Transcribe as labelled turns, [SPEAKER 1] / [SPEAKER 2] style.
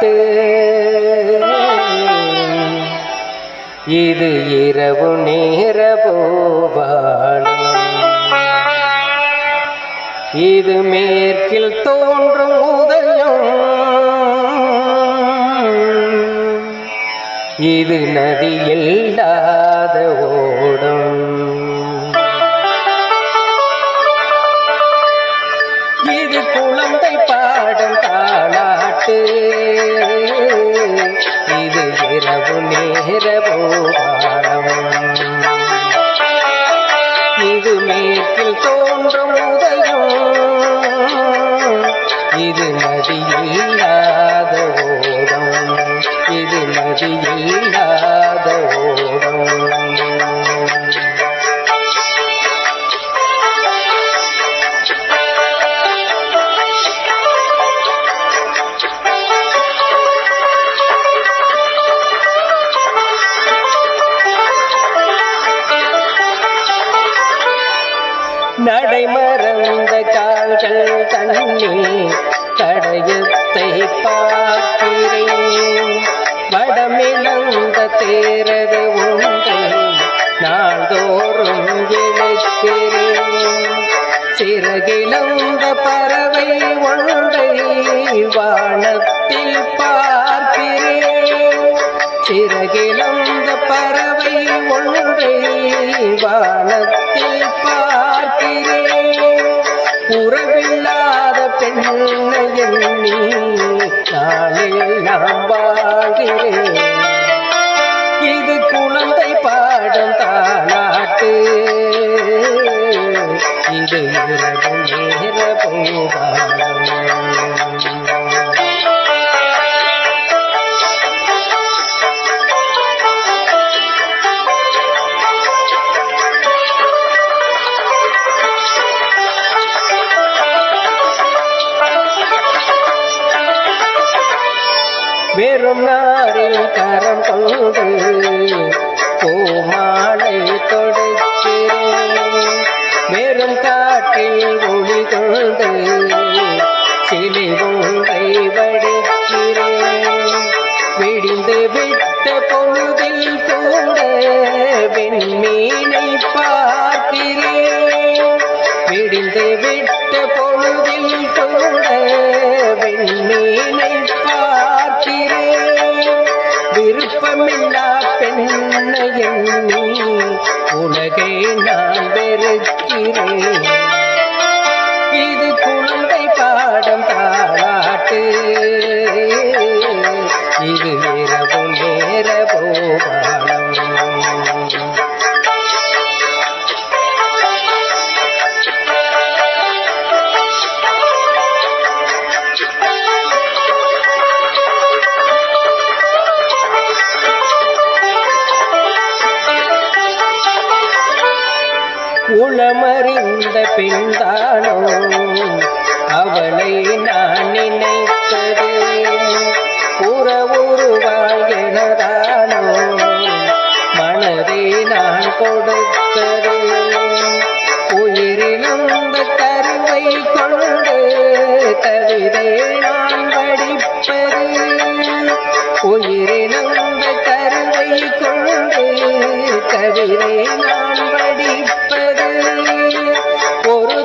[SPEAKER 1] பாட்டு இது இரவு நேர போவானம் இது மேற்கில் தோன்றும் உதயம். இது நதியில்லாத இது நதியில்லாத ஓடம் நடைமறந்த கால்கள் தண்ணீர் தடயத்தை பார்க்கிறேன். வடமிழந்த தேரது உண்டு நாள்தோறும் இழைக்கிறேன் சிறகிழந்த பறவை ஒன்றை வானத்தில் பார்க்கிறேன். சிறகிழந்த பறவை ஒன்றை வானத்தில் பார்க்கிறேன். உறவில்லாத பெண்ணை எண்ணி நாளெல்லாம் வாழ்கிறேன். இது குழந்தை பாடும் தாளாட்டு இது இரவு நேர பூபாலம் வெறும் நாரில் கரம் கொண்டு பூமாலை தொடுக்கிறேன். வெறும் காட்டில் ஒளி கொண்டு சிலை வடிக்கிறேன். விடிந்து விட்ட பொழுதில் கூட வெண்மீனை பார்க்கிறேன். விடிந்து விட்ட பொழுதில் உலகை நான் வெறுக்கிறேன். இது குழந்தை பாடம். உளமறிந்த பின்தானோ அவளை நான் நினைத்தது. உறவுருவாள் மனதை நான் கொடுத்தது. உயிரிழந்த கருவை கொண்டு கவிதை நான் படிப்பது. உயிரிழந்த கருவை கொண்டு கவிதை நான் படிப்பது. ஒரு